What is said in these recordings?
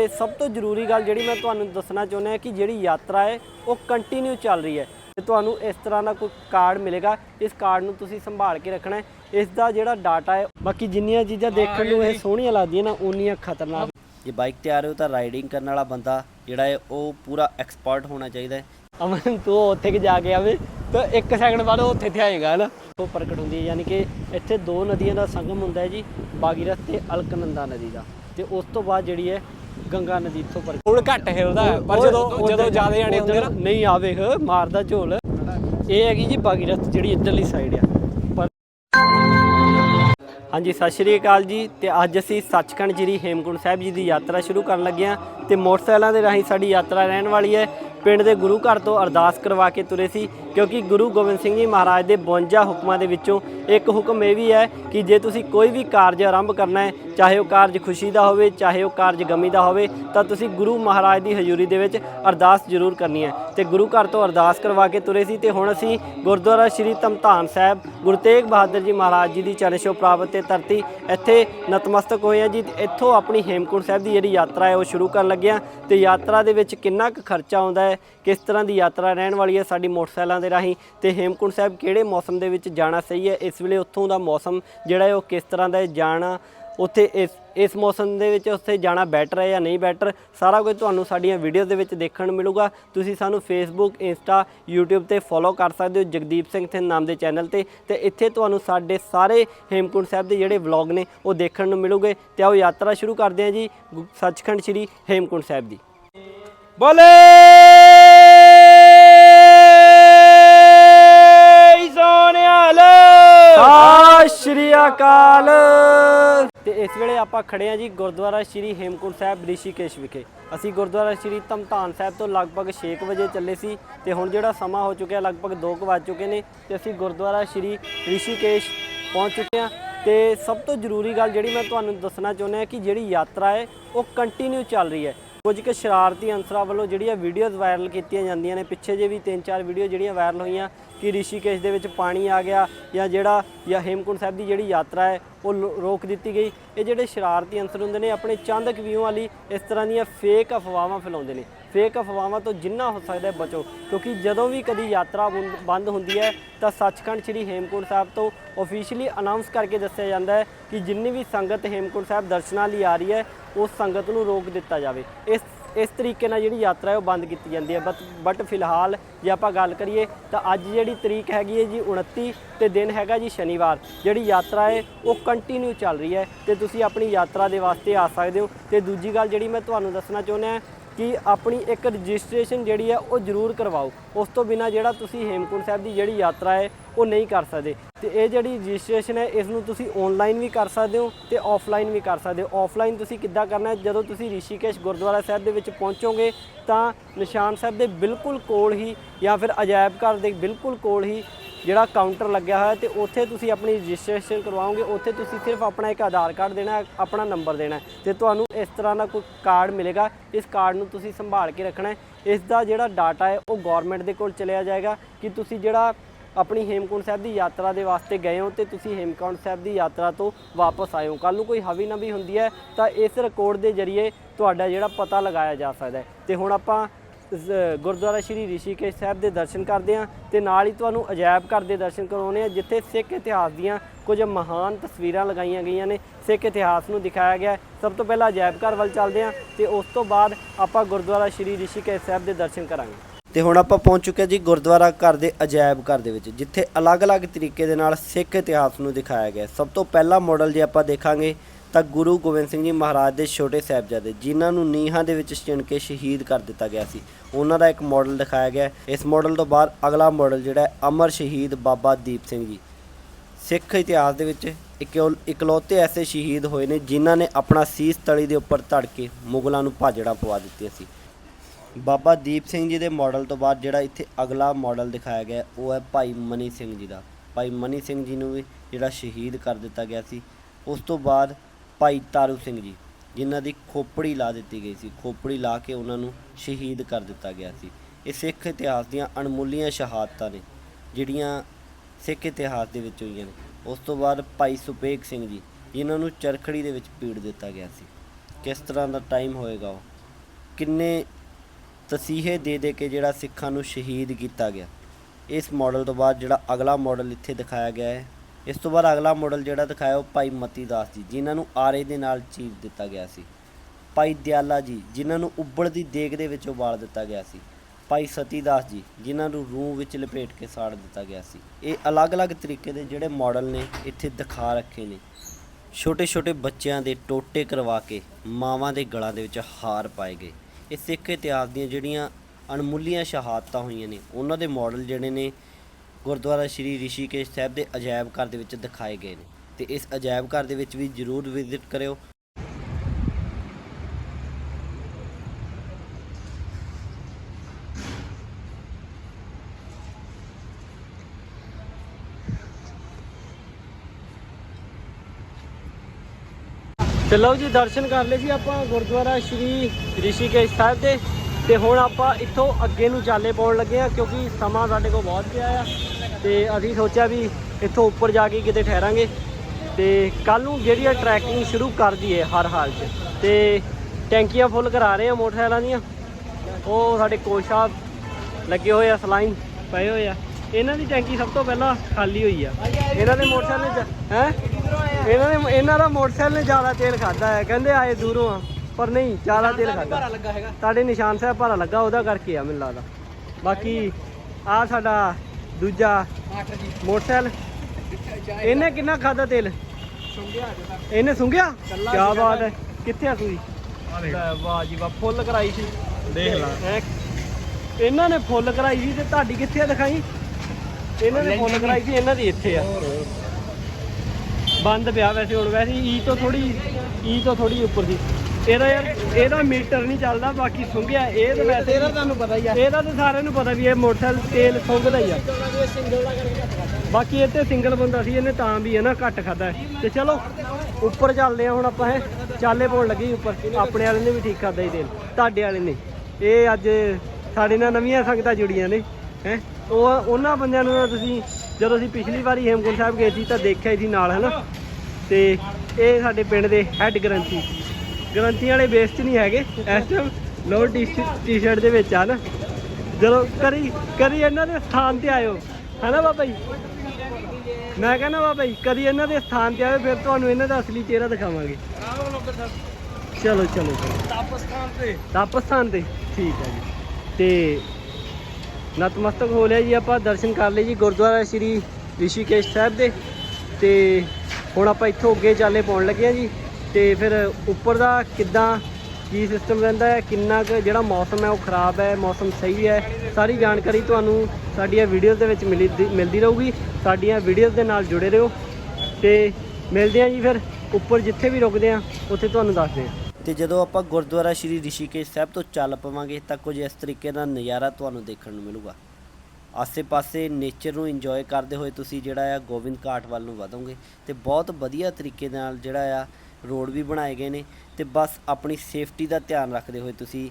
ਤੇ ਸਭ ਤੋਂ ਜ਼ਰੂਰੀ ਗੱਲ ਜਿਹੜੀ ਮੈਂ ਤੁਹਾਨੂੰ ਦੱਸਣਾ ਚਾਹੁੰਦਾ ਹਾਂ ਕਿ ਜਿਹੜੀ ਯਾਤਰਾ ਹੈ ਉਹ ਕੰਟੀਨਿਊ ਚੱਲ ਰਹੀ ਹੈ। ਤੇ ਤੁਹਾਨੂੰ ਇਸ ਤਰ੍ਹਾਂ ਦਾ ਕੋਈ ਕਾਰਡ ਮਿਲੇਗਾ ਇਸ ਕਾਰਡ ਨੂੰ ਤੁਸੀਂ ਸੰਭਾਲ ਕੇ ਰੱਖਣਾ ਹੈ। ਇਸ ਦਾ ਜਿਹੜਾ ਡਾਟਾ ਹੈ ਬਾਕੀ ਜਿੰਨੀਆਂ ਚੀਜ਼ਾਂ ਦੇਖਣ ਨੂੰ ਇਹ ਸੋਹਣੀਆਂ ਲੱਗਦੀਆਂ ਨਾ ਉਨੀਆਂ ਖਤਰਨਾਕ। ਜੇ ਬਾਈਕ ਤੇ ਆ ਰਹੇ ਹੋ ਤਾਂ ਰਾਈਡਿੰਗ ਕਰਨ ਵਾਲਾ ਬੰਦਾ ਜਿਹੜਾ ਹੈ ਉਹ ਪੂਰਾ ਐਕਸਪਰਟ ਹੋਣਾ ਚਾਹੀਦਾ ਹੈ। ਅਮਨ ਤੂੰ ਉੱਥੇ ਕਿ ਜਾ ਕੇ ਆਵੇ ਤਾਂ ਇੱਕ ਸੈਕਿੰਡ ਬਾਅਦ ਉਹ ਉੱਥੇ ਤੇ ਆਏਗਾ ਨਾ ਉਹ ਪ੍ਰਗਟ ਹੁੰਦੀ ਹੈ ਯਾਨੀ ਕਿ ਇੱਥੇ ਦੋ ਨਦੀਆਂ ਦਾ ਸੰਗਮ ਹੁੰਦਾ ਹੈ ਜੀ ਬਾਗੀਰਥ ਤੇ ਅਲਕਨੰਦਾ ਨਦੀ ਦਾ। ਤੇ ਉਸ ਤੋਂ ਬਾਅਦ ਜਿਹੜੀ ਹੈ ਗੰਗਾ ਨਦੀ ਇੱਥੋਂ ਪ੍ਰਗਟ ਹੁਣ ਘੱਟ ਹਿਲਦਾ ਪਰ ਜਦੋਂ ਜਦੋਂ ਜ਼ਿਆਦਾ ਜਾਣੇ ਹੁੰਦੇ ਨਾ। ਨਹੀਂ ਆ ਵੇਖ ਮਾਰਦਾ ਝੋਲ। ਇਹ ਹੈਗੀ ਜੀ ਬਾਗੀਰਥ ਜਿਹੜੀ ਇੱਧਰਲੀ ਸਾਈਡ ਆ। ਪਰ ਹਾਂਜੀ ਸਤਿ ਸ਼੍ਰੀ ਅਕਾਲ ਜੀ ਤੇ ਅੱਜ ਅਸੀਂ ਸੱਚਖੰਡ ਜਿਹੜੀ ਹੇਮਕੁੰਟ ਸਾਹਿਬ ਜੀ ਦੀ ਯਾਤਰਾ ਸ਼ੁਰੂ ਕਰਨ ਲੱਗੇ ਹਾਂ ਤੇ ਮੋਟਰਸਾਈਕਲਾਂ ਦੇ ਰਾਹੀਂ ਸਾਡੀ ਯਾਤਰਾ ਰਹਿਣ ਵਾਲੀ ਹੈ। ਪਿੰਡ ਦੇ ਗੁਰੂ ਘਰ ਤੋਂ ਅਰਦਾਸ ਕਰਵਾ ਕੇ ਤੁਰੇ ਸੀ, ਕਿਉਂਕਿ ਗੁਰੂ ਗੋਬਿੰਦ ਸਿੰਘ ਜੀ ਮਹਾਰਾਜ ਦੇ 52 ਹੁਕਮਾਂ ਦੇ ਵਿੱਚੋਂ ਇੱਕ ਹੁਕਮ ਇਹ ਵੀ ਹੈ ਕਿ ਜੇ ਤੁਸੀਂ ਕੋਈ ਵੀ ਕਾਰਜ ਆਰੰਭ ਕਰਨਾ ਹੈ, ਚਾਹੇ ਉਹ ਕਾਰਜ ਖੁਸ਼ੀ ਦਾ ਹੋਵੇ, ਚਾਹੇ ਉਹ ਕਾਰਜ ਗਮੀ ਦਾ ਹੋਵੇ, ਤਾਂ ਤੁਸੀਂ ਗੁਰੂ ਮਹਾਰਾਜ ਦੀ ਹਜ਼ੂਰੀ ਦੇ ਵਿੱਚ ਅਰਦਾਸ ਜ਼ਰੂਰ ਕਰਨੀ ਹੈ। ਤੇ ਗੁਰੂ ਘਰ ਤੋਂ ਅਰਦਾਸ ਕਰਵਾ ਕੇ ਤੁਰੇ ਸੀ ਤੇ ਹੁਣ ਅਸੀਂ ਗੁਰਦੁਆਰਾ ਸ੍ਰੀ ਧਮਧਾਨ ਸਾਹਿਬ, ਗੁਰੂ ਤੇਗ ਬਹਾਦਰ ਜੀ ਮਹਾਰਾਜ ਜੀ ਦੀ ਚਰਨ ਪ੍ਰਾਪਤ ਤੇ ਧਰਤੀ ਇੱਥੇ ਨਤਮਸਤਕ ਹੋਏ ਆ ਜੀ। ਇੱਥੋਂ ਆਪਣੀ ਹੇਮਕੁੰਟ ਸਾਹਿਬ ਦੀ ਜਿਹੜੀ ਯਾਤਰਾ ਹੈ, ਉਹ ਸ਼ੁਰੂ ਕਰਨ ਲੱਗਿਆ ਹਾਂ। ਤੇ ਯਾਤਰਾ ਦੇ ਵਿੱਚ ਕਿੰਨਾ ਕੁ ਖਰਚਾ ਆਉਂਦਾ ਹੈ, ਕਿਸ ਤਰ੍ਹਾਂ ਦੀ ਯਾਤਰਾ ਰਹਿਣ ਵਾਲੀ ਹੈ ਸਾਡੀ ਮੋਟਰਸਾਈਕਲਾਂ ਦੇ ਰਾਹੀਂ ਤੇ ਹੇਮਕੁੰਟ ਸਾਹਿਬ ਕਿਹੜੇ ਮੌਸਮ ਦੇ ਵਿੱਚ ਜਾਣਾ ਸਹੀ ਹੈ, ਇਸ ਵੇਲੇ ਉੱਥੋਂ ਦਾ ਮੌਸਮ ਜਿਹੜਾ ਹੈ ਉਹ ਕਿਸ ਤਰ੍ਹਾਂ ਦਾ ਹੈ, ਜਾਣਾ ਉੱਥੇ ਇਸ ਇਸ ਮੌਸਮ ਦੇ ਵਿੱਚ ਉੱਥੇ ਜਾਣਾ ਬੈਟਰ ਹੈ ਜਾਂ ਨਹੀਂ ਬੈਟਰ ਸਾਰਾ ਕੁਝ ਤੁਹਾਨੂੰ ਸਾਡੀਆਂ ਵੀਡੀਓ ਦੇ ਵਿੱਚ ਦੇਖਣ ਨੂੰ ਮਿਲੂਗਾ। ਤੁਸੀਂ ਸਾਨੂੰ ਫੇਸਬੁੱਕ ਇੰਸਟਾ YouTube ਤੇ ਫੋਲੋ ਕਰ ਸਕਦੇ ਹੋ ਜਗਦੀਪ ਸਿੰਘ ਥਿੰਨ ਨਾਮ ਦੇ ਚੈਨਲ ਤੇ ਤੇ ਇੱਥੇ ਤੁਹਾਨੂੰ ਸਾਡੇ ਸਾਰੇ ਹੇਮਕੁੰਟ ਸਾਹਿਬ ਦੇ ਜਿਹੜੇ ਵਲੌਗ ਨੇ ਉਹ ਦੇਖਣ ਨੂੰ ਮਿਲੂਗੇ। ਤੇ ਆਓ ਯਾਤਰਾ ਸ਼ੁਰੂ ਕਰਦੇ ਹਾਂ ਜੀ। ਗੁ- ਸੱਚਖੰਡ ਸ੍ਰੀ ਹੇਮਕੁੰਟ ਸਾਹਿਬ ਦੀ। ਸਤਿ ਸ਼੍ਰੀ ਅਕਾਲ। ਤੇ ਇਸ ਵੇਲੇ ਆਪਾਂ ਖੜੇ ਆ ਜੀ ਗੁਰਦੁਆਰਾ ਸ਼੍ਰੀ ਹੇਮਕੁੰਟ ਸਾਹਿਬ ਰਿਸ਼ੀਕੇਸ਼ ਵਿਖੇ। ਅਸੀਂ ਗੁਰਦੁਆਰਾ ਸ਼੍ਰੀ ਧਮਧਾਨ ਸਾਹਿਬ ਤੋਂ ਲਗਭਗ 6 ਵਜੇ ਚੱਲੇ ਸੀ ਤੇ ਹੁਣ ਜਿਹੜਾ ਸਮਾਂ ਹੋ ਚੁੱਕਿਆ ਲਗਭਗ 2 ਵੱਜ ਚੁੱਕੇ ਨੇ ਤੇ ਅਸੀਂ ਗੁਰਦੁਆਰਾ ਸ਼੍ਰੀ ਰਿਸ਼ੀਕੇਸ਼ ਪਹੁੰਚ ਚੁੱਕੇ ਹਾਂ। ਤੇ ਸਭ ਤੋਂ ਜ਼ਰੂਰੀ ਗੱਲ ਜਿਹੜੀ ਮੈਂ ਤੁਹਾਨੂੰ ਦੱਸਣਾ ਚਾਹੁੰਦਾ ਹਾਂ ਕਿ ਜਿਹੜੀ ਯਾਤਰਾ ਹੈ ਉਹ ਕੰਟੀਨਿਊ ਚੱਲ ਰਹੀ ਹੈ। ਕੁਝ ਕੁ ਸ਼ਰਾਰਤੀ ਅਨਸਰਾਂ ਵੱਲੋਂ ਜਿਹੜੀਆਂ ਵੀਡੀਓਜ਼ ਵਾਇਰਲ ਕੀਤੀਆਂ ਜਾਂਦੀਆਂ ਨੇ, ਪਿੱਛੇ ਜੇ ਵੀ ਤਿੰਨ ਚਾਰ ਵੀਡੀਓ ਜਿਹੜੀਆਂ ਵਾਇਰਲ ਹੋਈਆਂ ਕਿ ਰਿਸ਼ੀਕੇਸ਼ ਦੇ ਵਿੱਚ ਪਾਣੀ ਆ ਗਿਆ ਜਾਂ ਜਿਹੜਾ, ਜਾਂ ਹੇਮਕੁੰਟ ਸਾਹਿਬ ਦੀ ਜਿਹੜੀ ਯਾਤਰਾ ਹੈ, ਉਹ ਲੋ- ਰੋਕ ਦਿੱਤੀ ਗਈ। ਇਹ ਜਿਹੜੇ ਸ਼ਰਾਰਤੀ ਅਨਸਰ ਹੁੰਦੇ ਨੇ ਆਪਣੇ ਚਾਂਦਕ ਵਿਊਆਂ ਵਾਲੀ ਇਸ ਤਰ੍ਹਾਂ ਦੀਆਂ ਫੇਕ ਅਫਵਾਹਾਂ ਫੈਲਾਉਂਦੇ ਨੇ। ਫੇਕ ਅਫਵਾਹਾਂ ਤੋਂ ਜਿੰਨਾ ਹੋ ਸਕਦਾ ਬਚੋ, ਕਿਉਂਕਿ ਜਦੋਂ ਵੀ ਕਦੀ ਯਾਤਰਾ ਬੰਦ ਹੁੰਦੀ ਹੈ, ਤਾਂ ਸੱਚਖੰਡ ਸ੍ਰੀ ਹੇਮਕੁੰਟ ਸਾਹਿਬ ਤੋਂ ਆਫੀਸ਼ੀਅਲੀ ਅਨਾਉਂਸ ਕਰਕੇ ਦੱਸਿਆ ਜਾਂਦਾ ਹੈ ਕਿ ਜਿੰਨੀ ਵੀ ਸੰਗਤ ਹੇਮਕੁੰਟ ਸਾਹਿਬ ਦਰਸ਼ਨਾਂ ਲਈ ਆ ਰਹੀ ਹੈ, ਉਸ ਸੰਗਤ ਨੂੰ ਰੋਕ ਦਿੱਤਾ ਜਾਵੇ। ਇਸ ਇਸ ਤਰੀਕੇ ਨਾਲ ਜਿਹੜੀ ਯਾਤਰਾ ਹੈ ਉਹ ਬੰਦ ਕੀਤੀ ਜਾਂਦੀ ਹੈ। ਬਟ ਬਟ ਫਿਲਹਾਲ ਜੇ ਆਪਾਂ ਗੱਲ ਕਰੀਏ ਤਾਂ ਅੱਜ ਜਿਹੜੀ ਤਰੀਕ ਹੈਗੀ ਹੈ ਜੀ 29 ਤੇ ਦਿਨ ਹੈਗਾ ਜੀ ਸ਼ਨੀਵਾਰ। ਜਿਹੜੀ ਯਾਤਰਾ ਹੈ ਉਹ ਕੰਟੀਨਿਊ ਚੱਲ ਰਹੀ ਹੈ ਤੇ ਤੁਸੀਂ ਆਪਣੀ ਯਾਤਰਾ ਦੇ ਵਾਸਤੇ ਆ ਸਕਦੇ ਹੋ। ਤੇ ਦੂਜੀ ਗੱਲ ਜਿਹੜੀ ਮੈਂ ਤੁਹਾਨੂੰ ਦੱਸਣਾ ਚਾਹੁੰਦਾ ਕਿ ਆਪਣੀ ਇੱਕ ਰਜਿਸਟ੍ਰੇਸ਼ਨ ਜਿਹੜੀ ਹੈ ਉਹ ਜ਼ਰੂਰ ਕਰਵਾਓ। ਉਸ ਤੋਂ ਬਿਨਾ ਜਿਹੜਾ ਤੁਸੀਂ ਹੇਮਕੁੰਟ ਸਾਹਿਬ ਦੀ ਜਿਹੜੀ ਯਾਤਰਾ ਹੈ ਉਹ ਨਹੀਂ ਕਰ ਸਕਦੇ। ਤੇ ਇਹ ਜਿਹੜੀ ਰਜਿਸਟ੍ਰੇਸ਼ਨ ਹੈ ਇਸ ਨੂੰ ਤੁਸੀਂ ਆਨਲਾਈਨ ਵੀ ਕਰ ਸਕਦੇ ਹੋ ਤੇ ਆਫਲਾਈਨ ਵੀ ਕਰ ਸਕਦੇ ਹੋ। ਆਫਲਾਈਨ ਤੁਸੀਂ ਕਿੱਦਾਂ ਕਰਨਾ ਹੈ? ਜਦੋਂ ਤੁਸੀਂ ਰਿਸ਼ੀਕੇਸ਼ ਗੁਰਦੁਆਰਾ ਸਾਹਿਬ ਦੇ ਵਿੱਚ ਪਹੁੰਚੋਗੇ, ਤਾਂ ਨਿਸ਼ਾਨ ਸਾਹਿਬ ਦੇ ਬਿਲਕੁਲ ਕੋਲ ਹੀ ਜਾਂ ਫਿਰ ਅਜਾਇਬ ਘਰ ਦੇ ਬਿਲਕੁਲ ਕੋਲ ਹੀ ਜਿਹੜਾ ਕਾਊਂਟਰ ਲੱਗਿਆ ਹੋਇਆ ਤੇ ਉੱਥੇ ਤੁਸੀਂ ਆਪਣੀ ਰਜਿਸਟ੍ਰੇਸ਼ਨ ਕਰਵਾਓਗੇ। ਉੱਥੇ ਤੁਸੀਂ ਸਿਰਫ ਆਪਣਾ ਇੱਕ ਆਧਾਰ ਕਾਰਡ ਦੇਣਾ ਆਪਣਾ ਨੰਬਰ ਦੇਣਾ ਹੈ ਤੇ ਤੁਹਾਨੂੰ ਇਸ ਤਰ੍ਹਾਂ ਦਾ ਕੋਈ ਕਾਰਡ ਮਿਲੇਗਾ। ਇਸ ਕਾਰਡ ਨੂੰ ਤੁਸੀਂ ਸੰਭਾਲ ਕੇ ਰੱਖਣਾ ਇਸ ਦਾ ਜਿਹੜਾ ਡਾਟਾ ਹੈ, ਉਹ ਗਵਰਨਮੈਂਟ ਦੇ ਕੋਲ ਚਲਿਆ ਜਾਏਗਾ ਕਿ ਤੁਸੀਂ ਜਿਹੜਾ ਆਪਣੀ ਹੇਮਕੁੰਟ ਸਾਹਿਬ ਦੀ ਯਾਤਰਾ ਦੇ ਵਾਸਤੇ ਗਏ ਹੋ ਤੇ ਤੁਸੀਂ ਹੇਮਕੁੰਟ ਸਾਹਿਬ ਦੀ ਯਾਤਰਾ ਤੋਂ ਵਾਪਸ ਆਏ ਹੋ। ਕੱਲ ਨੂੰ ਕੋਈ ਹਵੀ ਨਵੀ ਹੁੰਦੀ ਹੈ ਤਾਂ ਇਸ ਰਿਕਾਰਡ ਦੇ ਜ਼ਰੀਏ ਤੁਹਾਡਾ ਜਿਹੜਾ ਪਤਾ ਲਗਾਇਆ ਜਾ ਸਕਦਾ ਹੈ। ਤੇ ਹੁਣ ਆਪਾਂ ਗੁਰਦੁਆਰਾ ਸ਼੍ਰੀ ਰਿਸ਼ੀਕੇਸ਼ ਸਾਹਿਬ ਦੇ ਦਰਸ਼ਨ ਕਰਦੇ ਹਾਂ ਤੇ ਨਾਲ ਹੀ ਤੁਹਾਨੂੰ ਅਜਾਇਬ ਘਰ ਦੇ ਦਰਸ਼ਨ ਕਰਾਉਣੇ ਆ ਜਿੱਥੇ ਸਿੱਖ ਇਤਿਹਾਸ ਦੀਆਂ ਕੁਝ ਮਹਾਨ ਤਸਵੀਰਾਂ ਲਗਾਈਆਂ ਗਈਆਂ ਨੇ। ਸਿੱਖ ਇਤਿਹਾਸ ਨੂੰ ਦਿਖਾਇਆ ਗਿਆ ਸਭ ਤੋਂ ਪਹਿਲਾਂ ਅਜਾਇਬ ਘਰ ਵੱਲ ਚੱਲਦੇ ਹਾਂ ਤੇ ਉਸ ਤੋਂ ਬਾਅਦ ਆਪਾਂ ਗੁਰਦੁਆਰਾ ਸ਼੍ਰੀ ਰਿਸ਼ੀਕੇਸ਼ ਸਾਹਿਬ ਦੇ ਦਰਸ਼ਨ ਕਰਾਂਗੇ। ਤੇ ਹੁਣ ਆਪਾਂ ਪਹੁੰਚ ਚੁੱਕੇ ਜੀ ਗੁਰਦੁਆਰਾ ਘਰ ਦੇ ਅਜਾਇਬ ਘਰ ਦੇ ਵਿੱਚ, ਜਿੱਥੇ ਅਲੱਗ-ਅਲੱਗ ਤਰੀਕੇ ਦੇ ਨਾਲ ਸਿੱਖ ਇਤਿਹਾਸ ਨੂੰ ਦਿਖਾਇਆ ਗਿਆ ਸਭ ਤੋਂ ਪਹਿਲਾ ਮਾਡਲ ਜੇ ਆਪਾਂ ਦੇਖਾਂਗੇ ਤਾਂ ਗੁਰੂ ਗੋਬਿੰਦ ਸਿੰਘ ਜੀ ਮਹਾਰਾਜ ਦੇ ਛੋਟੇ ਸਾਹਿਬਜ਼ਾਦੇ, ਜਿਨ੍ਹਾਂ ਨੂੰ ਨੀਹਾਂ ਦੇ ਵਿੱਚ ਚਿਣ ਕੇ ਸ਼ਹੀਦ ਕਰ ਦਿੱਤਾ ਗਿਆ ਸੀ। ਉਹਨਾਂ ਦਾ ਇੱਕ ਮਾਡਲ ਦਿਖਾਇਆ ਗਿਆ ਇਸ ਮਾਡਲ ਤੋਂ ਬਾਅਦ ਅਗਲਾ ਮਾਡਲ ਜਿਹੜਾ ਅਮਰ ਸ਼ਹੀਦ ਬਾਬਾ ਦੀਪ ਸਿੰਘ ਜੀ। ਸਿੱਖ ਇਤਿਹਾਸ ਦੇ ਵਿੱਚ ਇਕਲੌਤੇ ਐਸੇ ਸ਼ਹੀਦ ਹੋਏ ਨੇ ਜਿਨ੍ਹਾਂ ਨੇ ਆਪਣਾ ਸੀਸ ਤਲੀ ਦੇ ਉੱਪਰ ਧੜ ਕੇ ਮੁਗਲਾਂ ਨੂੰ ਭਾਜੜਾ ਪਵਾ ਦਿੱਤੀਆਂ ਸੀ। ਬਾਬਾ ਦੀਪ ਸਿੰਘ ਜੀ ਦੇ ਮਾਡਲ ਤੋਂ ਬਾਅਦ ਜਿਹੜਾ ਇੱਥੇ ਅਗਲਾ ਮਾਡਲ ਦਿਖਾਇਆ ਗਿਆ, ਉਹ ਹੈ ਭਾਈ ਮਨੀ ਸਿੰਘ ਜੀ ਦਾ। ਭਾਈ ਮਨੀ ਸਿੰਘ ਜੀ ਨੂੰ ਵੀ ਜਿਹੜਾ ਸ਼ਹੀਦ ਕਰ ਦਿੱਤਾ ਗਿਆ ਸੀ। ਉਸ ਤੋਂ ਬਾਅਦ ਭਾਈ ਤਾਰੂ ਸਿੰਘ ਜੀ, ਜਿਨ੍ਹਾਂ ਦੀ ਖੋਪੜੀ ਲਾ ਦਿੱਤੀ ਗਈ ਸੀ। ਖੋਪੜੀ ਲਾ ਕੇ ਉਹਨਾਂ ਨੂੰ ਸ਼ਹੀਦ ਕਰ ਦਿੱਤਾ ਗਿਆ ਸੀ। ਇਹ ਸਿੱਖ ਇਤਿਹਾਸ ਦੀਆਂ ਅਣਮੁੱਲੀਆਂ ਸ਼ਹਾਦਤਾਂ ਨੇ, ਜਿਹੜੀਆਂ ਸਿੱਖ ਇਤਿਹਾਸ ਦੇ ਵਿੱਚ ਹੋਈਆਂ ਨੇ। ਉਸ ਤੋਂ ਬਾਅਦ ਭਾਈ ਸੁਪੇਗ ਸਿੰਘ ਜੀ, ਜਿਨ੍ਹਾਂ ਨੂੰ ਚਰਖੜੀ ਦੇ ਵਿੱਚ ਪੀੜ ਦਿੱਤਾ ਗਿਆ ਸੀ। ਕਿਸ ਤਰ੍ਹਾਂ ਦਾ ਟਾਈਮ ਹੋਏਗਾ ਉਹ? ਕਿੰਨੇ ਤਸੀਹੇ ਦੇ ਦੇ ਕੇ ਜਿਹੜਾ ਸਿੱਖਾਂ ਨੂੰ ਸ਼ਹੀਦ ਕੀਤਾ ਗਿਆ। ਇਸ ਮਾਡਲ ਤੋਂ ਬਾਅਦ ਜਿਹੜਾ ਅਗਲਾ ਮਾਡਲ ਇੱਥੇ ਦਿਖਾਇਆ ਗਿਆ ਹੈ। ਇਸ ਤੋਂ ਬਾਅਦ ਅਗਲਾ ਮਾਡਲ ਜਿਹੜਾ ਦਿਖਾਇਆ ਉਹ ਭਾਈ ਮਤੀ ਦਾਸ ਜੀ, ਜਿਨ੍ਹਾਂ ਨੂੰ ਆਰੇ ਦੇ ਨਾਲ ਚੀਰ ਦਿੱਤਾ ਗਿਆ ਸੀ। ਭਾਈ ਦਿਆਲਾ ਜੀ, ਜਿਨ੍ਹਾਂ ਨੂੰ ਉੱਬਲਦੀ ਦੇਗ ਦੇ ਵਿੱਚ ਉਬਾਲ ਦਿੱਤਾ ਗਿਆ ਸੀ। ਭਾਈ ਸਤੀ ਦਾਸ ਜੀ, ਜਿਨ੍ਹਾਂ ਨੂੰ ਰੂਹ ਵਿੱਚ ਲਪੇਟ ਕੇ ਸਾੜ ਦਿੱਤਾ ਗਿਆ ਸੀ। ਇਹ ਅਲੱਗ-ਅਲੱਗ ਤਰੀਕੇ ਦੇ ਜਿਹੜੇ ਮਾਡਲ ਨੇ, ਇੱਥੇ ਦਿਖਾ ਰੱਖੇ ਨੇ। ਛੋਟੇ ਛੋਟੇ ਬੱਚਿਆਂ ਦੇ ਟੋਟੇ ਕਰਵਾ ਕੇ ਮਾਵਾਂ ਦੇ ਗਲਾਂ ਦੇ ਵਿੱਚ ਹਾਰ ਪਾਏ ਗਏ। ਇਹ ਸਿੱਖ ਇਤਿਹਾਸ ਦੀਆਂ ਜਿਹੜੀਆਂ ਅਣਮੁੱਲੀਆਂ ਸ਼ਹਾਦਤਾਂ ਹੋਈਆਂ ਨੇ, ਉਹਨਾਂ ਦੇ ਮਾਡਲ ਜਿਹੜੇ ਨੇ ਗੁਰਦੁਆਰਾ ਸ਼੍ਰੀ ਰਿਸ਼ੀਕੇਸ਼ ਸਾਹਿਬ ਦੇ ਅਜਾਇਬ ਘਰ ਦੇ ਵਿੱਚ ਦਿਖਾਏ ਗਏ ਨੇ। ਤੇ ਇਸ ਅਜਾਇਬ ਘਰ ਦੇ ਵਿੱਚ ਵੀ ਜਰੂਰ ਵਿਜ਼ਿਟ ਕਰਿਓ। ਤੇ ਲਓ ਜੀ, ਦਰਸ਼ਨ ਕਰ ਲਏ ਸੀ ਆਪਾਂ ਗੁਰਦੁਆਰਾ ਸ਼੍ਰੀ ਰਿਸ਼ੀਕੇਸ਼ ਸਾਹਿਬ ਦੇ। ਤੇ ਹੁਣ ਆਪਾਂ ਇੱਥੋਂ ਅੱਗੇ ਨੂੰ ਚਾਲੇ ਪਾਉਣ ਲੱਗੇ ਆ ਕਿਉਂਕਿ ਸਮਾਂ ਸਾਡੇ ਕੋਲ ਬਹੁਤ ਪਿਆ ਆ। ਤੇ ਅਸੀਂ ਸੋਚਿਆ ਵੀ ਇੱਥੋਂ ਉੱਪਰ ਜਾ ਕੇ ਕਿਤੇ ਠਹਿਰਾਂਗੇ। ਤੇ ਕੱਲ ਨੂੰ ਜਿਹੜੀ ਆ ਟਰੈਕਿੰਗ ਸ਼ੁਰੂ ਕਰ ਦਈਏ ਹਰ ਹਾਲ 'ਚ। ਤੇ ਟੈਂਕੀਆਂ ਫੁੱਲ ਕਰਾ ਰਹੇ ਆ ਮੋਟਰਸਾਈਕਲਾਂ ਦੀਆਂ। ਉਹ ਸਾਡੇ ਕੋਚ ਸਾਹਿਬ ਲੱਗੇ ਹੋਏ ਆ, ਸਲਾਈਨ ਪਏ ਹੋਏ ਆ। ਇਹਨਾਂ ਦੀ ਟੈਂਕੀ ਸਭ ਤੋਂ ਪਹਿਲਾਂ ਖਾਲੀ ਹੋਈ ਆ। ਇਹਨਾਂ ਦੇ ਮੋਟਰਸਾਈਕਲ ਨੇ ਹੈ? ਇਹਨਾਂ ਨੇ ਇਹਨਾਂ ਦਾ ਮੋਟਰਸਾਈਕਲ ਨੇ ਜ਼ਿਆਦਾ ਤੇਲ ਖਾਦਾ ਹੈ। ਕਹਿੰਦੇ ਆਏ ਦੂਰੋਂ ਆ ਪਰ ਨਹੀਂ ਜ਼ਿਆਦਾ ਤੇਲ ਖਾਦਾ ਸਾਡੇ ਨਿਸ਼ਾਨ ਸਾਹਿਬ ਭਾਰਾ ਲੱਗਾ ਉਹਦਾ ਕਰਕੇ ਆ ਮੈਨੂੰ ਲੱਗਦਾ। ਬਾਕੀ ਆ ਸਾਡਾ ਦੂਜਾ ਮੋਟਰਸਾਈਕਲ। ਇਹਨੇ ਕਿੰਨਾ ਖਾਦਾ ਤੇਲ? ਇਹਨੇ ਸੁੰਘਿਆ? ਕੱਲਾ ਕੀ ਸੀਗਾ ਬਾਤ ਹੈ। ਕਿੱਥੇ ਆ ਸੂਈ ਵਾਹ ਜੀ ਵਾਹ ਫੁੱਲ ਕਰਾਈ ਸੀ। ਦੇਖ ਲਾ। ਇਹਨਾਂ ਨੇ ਫੁੱਲ ਕਰਾਈ ਸੀ ਤੇ ਤੁਹਾਡੀ ਕਿੱਥੇ ਆ ਦਿਖਾਈ? ਇਹਨਾਂ ਨੇ ਫੁੱਲ ਕਰਾਈ ਸੀ ਇਹਨਾਂ ਦੀ ਇੱਥੇ ਆ। ਬੰਦ ਪਿਆ ਵੈਸੇ ਹੁਣ ਵੈਸੇ ਈ ਤੋਂ ਥੋੜੀ ਈ ਤੋਂ ਥੋੜੀ ਉੱਪਰ ਸੀ ਇਹਦਾ ਯਾਰ ਇਹਦਾ ਮੀਟਰ ਨਹੀਂ ਚੱਲਦਾ ਬਾਕੀ ਸੁੰਘਿਆ। ਇਹ ਤਾਂ ਵੈਸੇ ਤੇਰਾ ਤੁਹਾਨੂੰ ਪਤਾ ਹੀ ਆ। ਇਹਦਾ ਤਾਂ ਸਾਰਿਆਂ ਨੂੰ ਪਤਾ ਵੀ ਇਹ ਮੋਟਰਸਾਈਕਲ ਤੇਲ ਸੁੰਘਦਾ ਹੀ ਆ। ਬਾਕੀ ਇਹ ਤੇ ਸਿੰਗਲ ਬੰਦਾ ਸੀ ਇਹਨੇ ਤਾਂ ਵੀ ਹੈ ਨਾ ਘੱਟ ਖਾਦਾ ਤੇ ਚਲੋ ਉੱਪਰ ਚੱਲਦੇ ਆ ਹੁਣ ਆਪਾਂ ਇਹ। ਚਾਲੇ ਪਾਉਣ ਲੱਗੇ ਉੱਪਰ। ਆਪਣੇ ਵਾਲੇ ਨੇ ਵੀ ਠੀਕ ਖਾਦਾ ਹੀ ਤੇਲ। ਤੁਹਾਡੇ ਵਾਲੇ ਨੇ। ਇਹ ਅੱਜ ਸਾਡੇ ਨਾਲ ਨਵੀਆਂ ਸੰਗਤਾਂ ਜੁੜੀਆਂ ਨੇ ਹੈ। ਉਹ ਉਹਨਾਂ ਬੰਦਿਆਂ ਨੂੰ ਤਾਂ ਤੁਸੀਂ ਜਦੋਂ ਅਸੀਂ ਪਿਛਲੀ ਵਾਰੀ ਹੇਮਕੁੰਟ ਸਾਹਿਬ ਗਏ ਸੀ ਤਾਂ ਦੇਖਿਆ ਸੀ ਨਾਲ ਹੈਨਾ? ਤੇ ਇਹ ਸਾਡੇ ਪਿੰਡ ਦੇ ਹੈੱਡ ਗ੍ਰੰਥੀ। ਗ੍ਰੰਥੀ ਵਾਲੇ ਬੇਸ 'ਚ ਨਹੀਂ ਹੈਗੇ ਇਸ ਟਾਈਮ ਲੋਅਰ ਟੀ-ਸ਼ਰਟ ਦੇ ਵਿੱਚ ਆ ਨਾ ਜਦੋਂ ਕਰੀ ਕਰੀ ਇਹਨਾਂ ਦੇ ਸਥਾਨ ਤੇ ਆਇਓ ਹੈਨਾ ਬਾਬਾ ਜੀ? ਮੈਂ ਕਹਿੰਦਾ ਬਾਬਾ ਜੀ ਕਦੀ ਇਹਨਾਂ ਦੇ ਸਥਾਨ ਤੇ ਆਇਓ ਫਿਰ ਤੁਹਾਨੂੰ ਇਹਨਾਂ ਦਾ ਅਸਲੀ ਚਿਹਰਾ ਦਿਖਾਵਾਂਗੇ। ਚਲੋ ਚਲੋ ਤਾਪਸਥਾਨ ਤੇ। ਤਾਪਸਥਾਨ ਤੇ ਠੀਕ ਹੈ ਜੀ। ਤੇ ਨਤਮਸਤਕ ਹੋ ਲਿਆ ਜੀ, ਆਪਾਂ ਦਰਸ਼ਨ ਕਰ ਲਏ ਜੀ ਗੁਰਦੁਆਰਾ ਸ੍ਰੀ ਰਿਸ਼ੀਕੇਸ਼ ਸਾਹਿਬ ਦੇ। ਤੇ ਹੁਣ ਆਪਾਂ ਇੱਥੋਂ ਅੱਗੇ ਚਾਲੇ ਪਾਉਣ ਲੱਗੇ ਆ ਜੀ। ਤੇ ਫਿਰ ਉੱਪਰ ਦਾ ਕਿੱਦਾਂ, ਕੀ ਸਿਸਟਮ ਰਹਿੰਦਾ ਹੈ, ਕਿੰਨਾ ਕੁ ਜਿਹੜਾ ਮੌਸਮ ਹੈ ਉਹ ਖਰਾਬ ਹੈ, ਮੌਸਮ ਸਹੀ ਹੈ, ਸਾਰੀ ਜਾਣਕਾਰੀ ਤੁਹਾਨੂੰ ਸਾਡੀਆਂ ਵੀਡੀਓਜ਼ ਦੇ ਵਿੱਚ ਮਿਲੀ ਮਿਲਦੀ ਰਹੂਗੀ। ਸਾਡੀਆਂ ਵੀਡੀਓਜ਼ ਦੇ ਨਾਲ ਜੁੜੇ ਰਹੋ। ਤੇ ਮਿਲਦੇ ਆ ਜੀ ਫਿਰ, ਉੱਪਰ ਜਿੱਥੇ ਵੀ ਰੁਕਦੇ ਆ ਉੱਥੇ ਤੁਹਾਨੂੰ ਦੱਸਦੇ ਆ ਤੇ ਜਦੋਂ ਆਪਾਂ ਗੁਰਦੁਆਰਾ ਸ਼੍ਰੀ ਰਿਸ਼ੀਕੇਸ਼ ਸਾਹਿਬ ਤੋਂ ਚੱਲ ਪਵਾਂਗੇ ਤਾਂ ਕੁਝ ਇਸ ਤਰੀਕੇ ਦਾ ਨਜ਼ਾਰਾ ਤੁਹਾਨੂੰ ਦੇਖਣ ਨੂੰ ਮਿਲੂਗਾ। ਆਸੇ-ਪਾਸੇ ਨੇਚਰ ਨੂੰ ਇੰਜੋਏ ਕਰਦੇ ਹੋਏ ਤੁਸੀਂ ਜਿਹੜਾ ਆ ਗੋਬਿੰਦ ਘਾਟ ਵੱਲ ਨੂੰ ਵਧੋਗੇ ਤੇ ਬਹੁਤ ਵਧੀਆ ਤਰੀਕੇ ਨਾਲ ਜਿਹੜਾ ਆ ਰੋਡ ਵੀ ਬਣਾਏ ਗਏ ਨੇ ਤੇ ਬਸ ਆਪਣੀ ਸੇਫਟੀ ਦਾ ਧਿਆਨ ਰੱਖਦੇ ਹੋਏ ਤੁਸੀਂ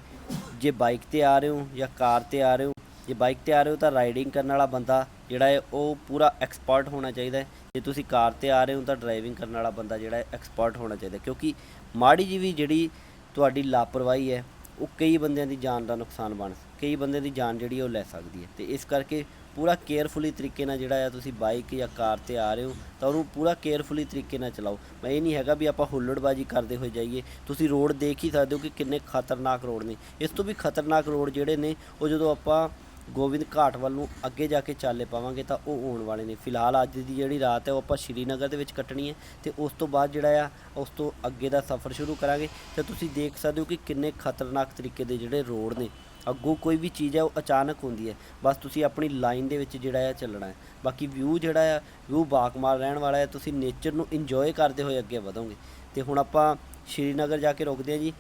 ਜੇ ਬਾਈਕ ਤੇ ਆ ਰਹੇ ਹੋ ਜਾਂ ਕਾਰ ਤੇ ਆ ਰਹੇ ਹੋ, ਜੇ ਬਾਈਕ ਤੇ ਆ ਰਹੇ ਹੋ ਤਾਂ ਰਾਈਡਿੰਗ ਕਰਨ ਵਾਲਾ ਬੰਦਾ ਜਿਹੜਾ ਹੈ, ਉਹ ਪੂਰਾ ਐਕਸਪਰਟ ਹੋਣਾ ਚਾਹੀਦਾ ਹੈ। ਜੇ ਤੁਸੀਂ ਕਾਰ ਤੇ ਆ ਰਹੇ ਹੋ ਤਾਂ ਡਰਾਈਵਿੰਗ ਕਰਨ ਵਾਲਾ ਬੰਦਾ ਜਿਹੜਾ ਹੈ ਐਕਸਪਰਟ ਹੋਣਾ ਚਾਹੀਦਾ ਕਿਉਂਕਿ ਮਾੜੀ ਜੀ ਵੀ ਜਿਹੜੀ ਤੁਹਾਡੀ ਲਾਪਰਵਾਹੀ ਹੈ, ਉਹ ਕਈ ਬੰਦਿਆਂ ਦੀ ਜਾਨ ਦਾ ਨੁਕਸਾਨ ਬਣ ਕਈ ਬੰਦਿਆਂ ਦੀ ਜਾਨ ਜਿਹੜੀ ਉਹ ਲੈ ਸਕਦੀ ਹੈ। ਤੇ ਇਸ ਕਰਕੇ ਪੂਰਾ ਕੇਅਰਫੁਲੀ ਤਰੀਕੇ ਨਾਲ ਜਿਹੜਾ ਆ ਤੁਸੀਂ ਬਾਈਕ ਜਾਂ ਕਾਰ ਤੇ ਆ ਰਹੇ ਹੋ, ਤਾਂ ਉਹਨੂੰ ਪੂਰਾ ਕੇਅਰਫੁਲੀ ਤਰੀਕੇ ਨਾਲ ਚਲਾਓ। ਮੈਂ ਇਹ ਨਹੀਂ ਹੈਗਾ ਵੀ ਆਪਾਂ ਹੁੱਲੜਬਾਜੀ ਕਰਦੇ ਹੋਏ ਜਾਈਏ। ਤੁਸੀਂ ਰੋਡ ਦੇਖ ਹੀ ਸਕਦੇ ਹੋ ਕਿ ਕਿੰਨੇ ਖਤਰਨਾਕ ਰੋਡ ਨੇ। ਇਸ ਤੋਂ ਵੀ ਖਤਰਨਾਕ ਰੋਡ ਜਿਹੜੇ ਨੇ, ਉਹ ਜਦੋਂ ਆਪਾਂ ਗੋਬਿੰਦ ਘਾਟ ਵੱਲ ਨੂੰ ਅੱਗੇ ਜਾ ਕੇ ਚਾਲੇ ਪਾਵਾਂਗੇ ਤਾਂ ਉਹ ਆਉਣ ਵਾਲੇ ਨੇ। ਫਿਲਹਾਲ ਅੱਜ ਦੀ ਜਿਹੜੀ ਰਾਤ ਹੈ, ਉਹ ਆਪਾਂ ਸ਼੍ਰੀਨਗਰ ਦੇ ਵਿੱਚ ਕੱਟਣੀ ਹੈ ਤੇ ਉਸ ਤੋਂ ਬਾਅਦ ਜਿਹੜਾ ਆ, ਉਸ ਤੋਂ ਅੱਗੇ ਦਾ ਸਫ਼ਰ ਸ਼ੁਰੂ ਕਰਾਂਗੇ। ਤੇ ਤੁਸੀਂ ਦੇਖ ਸਕਦੇ ਹੋ ਕਿ ਕਿੰਨੇ ਖਤਰਨਾਕ ਤਰੀਕੇ ਦੇ ਜਿਹੜੇ ਰੋਡ ਨੇ, ਅੱਗੋਂ ਕੋਈ ਵੀ ਚੀਜ਼ ਹੈ, ਉਹ ਅਚਾਨਕ ਹੁੰਦੀ ਹੈ। ਬਸ ਤੁਸੀਂ ਆਪਣੀ ਲਾਈਨ ਦੇ ਵਿੱਚ ਜਿਹੜਾ ਹੈ ਚੱਲਣਾ ਹੈ। ਬਾਕੀ ਵਿਊ ਜਿਹੜਾ ਆ, ਵਿਊ ਬਾਕਮਾਲ ਰਹਿਣ ਵਾਲਾ ਹੈ। ਤੁਸੀਂ ਨੇਚਰ ਨੂੰ ਇੰਜੋਏ ਕਰਦੇ ਹੋਏ ਅੱਗੇ ਵਧੋਗੇ। ਤੇ ਹੁਣ ਆਪਾਂ ਸ਼੍ਰੀਨਗਰ ਜਾ ਕੇ ਰੁਕਦੇ ਹਾਂ ਜੀ।